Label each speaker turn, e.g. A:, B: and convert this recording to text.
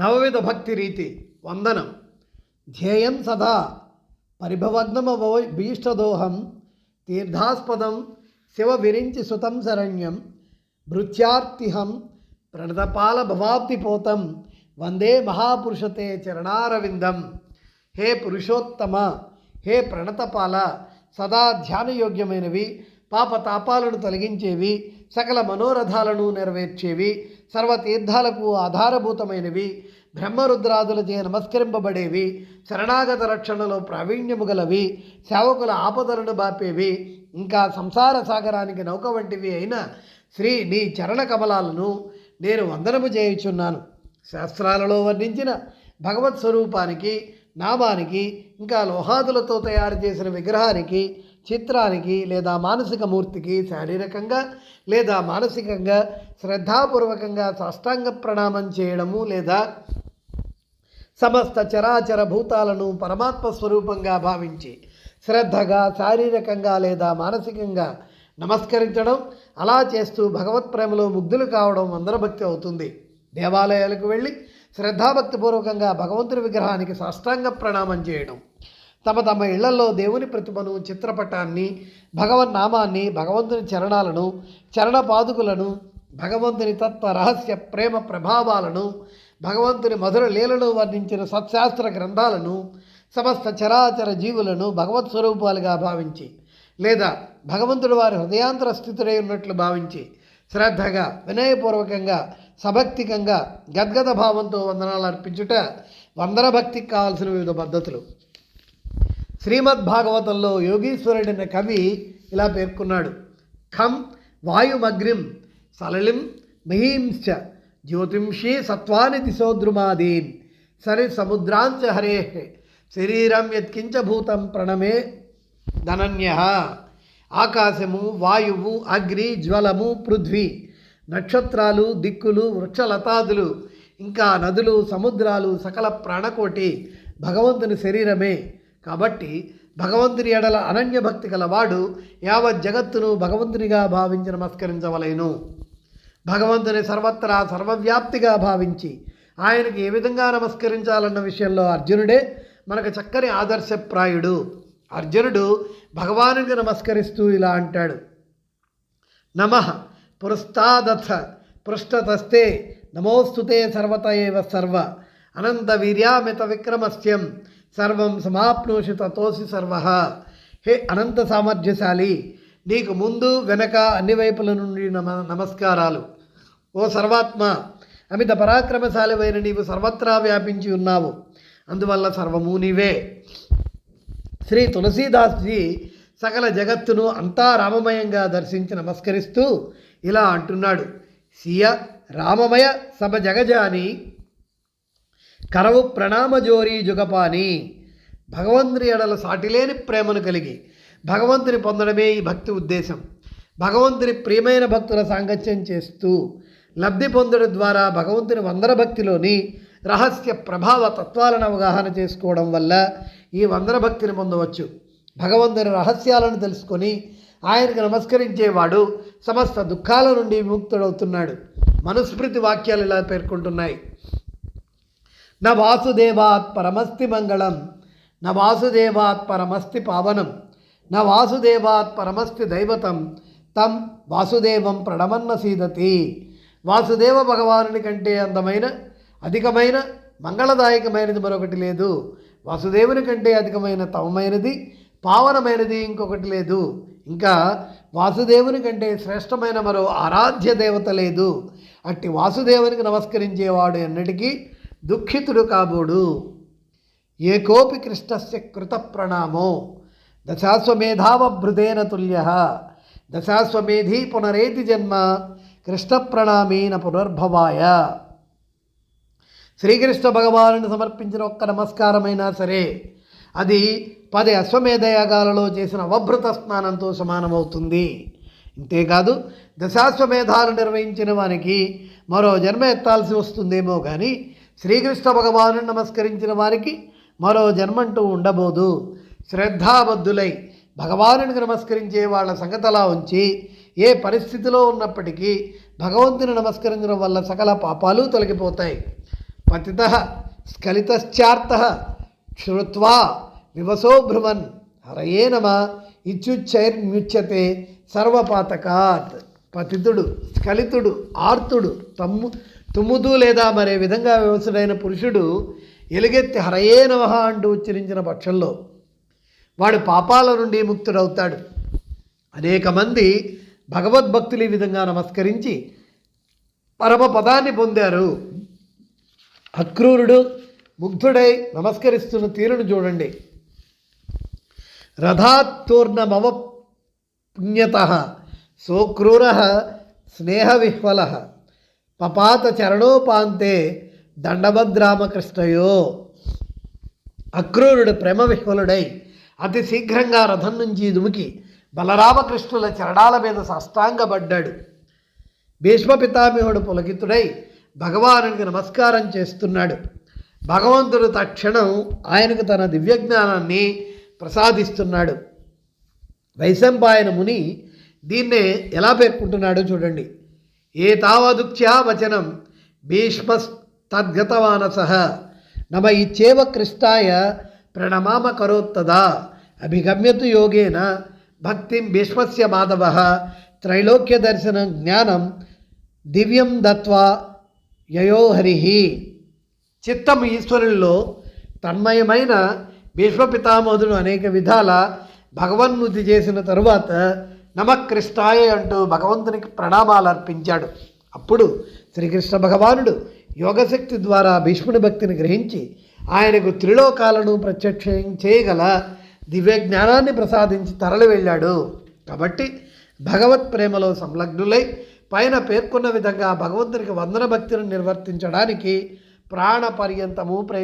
A: నవవిధ భక్తి రీతి వందనం. ధ్యేయం సదా. పరిభవగ్నమవో భీష్టదోహం. తీర్థాస్పదం శివ విరించి సుతం శరణ్యం. భృత్యార్తిహం ప్రణతపాల భవాబ్దిపోతం వందే మహాపురుషతే చరణారవిందం. హే పురుషోత్తమ హే ప్రణతపాల సదా ధ్యానయోగ్యమైనవి. పాపతాపాలను తొలగించేవి. సకల మనోరథాలను నెరవేర్చేవి. సర్వతీర్థాలకు ఆధారభూతమైనవి బ్రహ్మరుద్రాదులచే నమస్కరింపబడేవి శరణాగత రక్షణలో ప్రావీణ్యము గలవి సేవకుల ఆపదలను బాపేవి ఇంకా సంసార సాగరానికి నౌక వంటివి అయిన శ్రీ నీ చరణ కమలాలను నేను వందనము చేయుచున్నాను. శాస్త్రాలలో వర్ణించిన భగవత్ స్వరూపానికి నామానికి ఇంకా లోహాదులతో తయారు చేసిన విగ్రహానికి చిత్రానికి లేదా మానసిక మూర్తికి శారీరకంగా లేదా మానసికంగా శ్రద్ధాపూర్వకంగా సాష్టాంగ ప్రణామం చేయడము లేదా సమస్త చరాచర భూతాలను పరమాత్మ స్వరూపంగా భావించి శ్రద్ధగా శారీరకంగా లేదా మానసికంగా నమస్కరించడం అలా చేస్తూ భగవత్ ప్రేమలో ముగ్ధులు కావడం అందరభక్తి అవుతుంది. దేవాలయాలకు వెళ్ళి శ్రద్ధాభక్తిపూర్వకంగా భగవంతుని విగ్రహానికి సాష్టాంగ ప్రణామం చేయడం. తమ తమ ఇళ్ళలో దేవుని ప్రతిమను చిత్రపటాన్ని భగవన్నామాన్ని భగవంతుని చరణాలను చరణ పాదుకులను భగవంతుని తత్వ రహస్య ప్రేమ ప్రభావాలను భగవంతుని మధుర లీలను వర్ణించిన సత్శాస్త్ర గ్రంథాలను సమస్త చరాచర జీవులను భగవత్ స్వరూపాలుగా భావించి లేదా భగవంతుడు వారి హృదయాంతర స్థితుడై ఉన్నట్లు భావించి శ్రద్ధగా వినయపూర్వకంగా సభక్తికంగా గద్గద భావంతో వందనాలు అర్పించుట వందన భక్తికి కావాల్సిన వివిధ పద్ధతులు. శ్రీమద్ భాగవతంలో యోగీశ్వరుడైన కవి ఇలా పేర్కొన్నాడు. ఖం వాయుమగ్రిం సలలిం మహీంశ్చ జ్యోతింషి సత్వాని దిశోద్రుమాదీన్ సరి సముద్రాంచ హరే శరీరం యత్కించ భూతం ప్రణమే ధనన్య ఆకాశము వాయువు అగ్ని జ్వలము పృథ్వీ నక్షత్రాలు దిక్కులు వృక్షలతాదులు ఇంకా నదులు సముద్రాలు సకల ప్రాణకోటి భగవంతుని శరీరమే కాబట్టి భగవంతుని ఎడల అనన్య భక్తి గలవాడు యావత్ జగత్తును భగవంతునిగా భావించి నమస్కరించవలేను. భగవంతుని సర్వత్రా సర్వవ్యాప్తిగా భావించి ఆయనకి ఏ విధంగా నమస్కరించాలన్న విషయంలో అర్జునుడే మనకు చక్కని ఆదర్శప్రాయుడు. అర్జునుడు భగవానునికి నమస్కరిస్తూ ఇలా అంటాడు. నమ పురస్తాదథ పృష్ఠతస్తే నమోస్తుతే సర్వత ఏవ సర్వ. అనంత వీర్యామిత విక్రమస్యం సర్వం సమాప్నోషి తతోసి సర్వ. హే అనంత సామర్థ్యశాలి నీకు ముందు వెనక అన్ని వైపుల నుండి నమ నమస్కారాలు. ఓ సర్వాత్మ అమిత పరాక్రమశాలివైన నీవు సర్వత్రా వ్యాపించి ఉన్నావు. అందువల్ల సర్వము నీవే. శ్రీ తులసీదాస్జీ సకల జగత్తును అంతా రామమయంగా దర్శించి నమస్కరిస్తూ ఇలా అంటున్నాడు. సియ రామమయ సభ జగజాని కరవు ప్రణామజోరి జుగపాని. భగవంతుని ఎడల సాటిలేని ప్రేమను కలిగి భగవంతుని పొందడమే ఈ భక్తి ఉద్దేశం. భగవంతుని ప్రియమైన భక్తుల సాంగత్యం చేస్తూ లబ్ధి పొందడం ద్వారా భగవంతుని వందర భక్తిలోని రహస్య ప్రభావ తత్వాలను అవగాహన చేసుకోవడం వల్ల ఈ వందర భక్తిని పొందవచ్చు. భగవంతుని రహస్యాలను తెలుసుకొని ఆయనకు నమస్కరించేవాడు సమస్త దుఃఖాల నుండి విముక్తుడవుతున్నాడు. మనుస్మృతి వాక్యాలు ఇలా పేర్కొంటున్నాయి. న వాసుదేవాత్ పరమస్తి మంగళం న వాసుదేవాత్ పరమస్తి పావనం న వాసుదేవాత్ పరమస్తి దైవతం తం వాసుదేవం ప్రణమన్న సీదతి వాసుదేవ భగవానుని కంటే అందమైన అధికమైన మంగళదాయకమైనది మరొకటి లేదు. వాసుదేవుని కంటే అధికమైన తమమైనది పావనమైనది ఇంకొకటి లేదు. ఇంకా వాసుదేవుని కంటే శ్రేష్టమైన మరో ఆరాధ్య దేవత లేదు. అట్టి వాసుదేవునికి నమస్కరించేవాడు ఎన్నటికీ దుఃఖితుడు కాబోడు. ఏకోపి కృష్ణస్య కృత ప్రణామో. దశాశ్వమేధావభృతేన తుల్య. దశాశ్వమేధీ పునరేతి జన్మ. కృష్ణ ప్రణామేన పునర్భవాయ. శ్రీకృష్ణ భగవానుని సమర్పించిన ఒక్క నమస్కారమైనా సరే అది పది అశ్వమేధ యాగాలలో చేసిన అవభృత స్నానంతో సమానమవుతుంది. ఇంతేకాదు దశాశ్వమేధాలు నిర్వహించిన వానికి మరో జన్మ ఎత్తాల్సి వస్తుందేమో కానీ శ్రీకృష్ణ భగవాను నమస్కరించిన వారికి మరో జన్మంటూ ఉండబోదు. శ్రద్ధాబద్ధులై భగవానునికి నమస్కరించే వాళ్ళ సంగతలా ఉంచి ఏ పరిస్థితిలో ఉన్నప్పటికీ భగవంతుని నమస్కరించడం వల్ల సకల పాపాలు తొలగిపోతాయి. పతిత స్ఖలితశ్చార్త శ్రుత్వా వివసో భ్రువన్ హరయే నమ ఇచ్చుచ్చైర్ముచ్యతే సర్వపాతకాత్. పతితుడు స్ఖలితుడు ఆర్తుడు తమ్ము తుమ్ముతూ లేదా మరే విధంగా వ్యవస్థడైన పురుషుడు ఎలుగెత్తి హరయే నమహ అంటూ ఉచ్చరించిన పక్షంలో వాడు పాపాల నుండి ముక్తుడవుతాడు. అనేక మంది భగవద్భక్తులు ఈ విధంగా నమస్కరించి పరమ పదాన్ని పొందారు. అక్రూరుడు ముగ్ధుడై నమస్కరిస్తున్న తీరును చూడండి. రథాత్తూర్ణమవ పుణ్యత సోక్రూర స్నేహవిహ్వల. పపాత చరణోపాంతే దండభద్రామకృష్ణయో. అక్రూరుడు ప్రేమ విహ్వలుడై అతి శీఘ్రంగా రథం నుంచి దుమికి బలరామకృష్ణుల చరణాల మీద సాష్టాంగపడ్డాడు. భీష్మ పితామహుడు పులకితుడై భగవానునికి నమస్కారం చేస్తున్నాడు. భగవంతుడు తక్షణం ఆయనకు తన దివ్యజ్ఞానాన్ని ప్రసాదిస్తున్నాడు. వైశంపాయన ముని దీన్నే ఎలా పేర్కొంటున్నాడో చూడండి. ఏ వచనం భీష్మస్తద్గతవానస నమ ఇచ్చేవ కృష్ణాయ ప్రణమామ కరోత్తదా అభిగమ్యతు యోగేన భక్తిం భీష్మస్య మాధవ. త్రైలోక్య దర్శనం జ్ఞానం దివ్యం దత్వా యయోహరి. చిత్తం ఈశ్వరుల్లో తన్మయమైన భీష్మ అనేక విధాల భగవన్ముతి చేసిన తరువాత నమకృష్ణాయ అంటూ భగవంతునికి ప్రణామాలు అర్పించాడు. అప్పుడు శ్రీకృష్ణ భగవానుడు యోగశక్తి ద్వారా భీష్ముని భక్తిని గ్రహించి ఆయనకు త్రిలోకాలను ప్రత్యక్షం చేయగల దివ్య జ్ఞానాన్ని ప్రసాదించి తరలి వెళ్ళాడు. కాబట్టి భగవత్ ప్రేమలో సంలగ్నులై పైన పేర్కొన్న విధంగా భగవంతునికి వందన భక్తిని నిర్వర్తించడానికి ప్రాణపర్యంతము ప్రయత్నం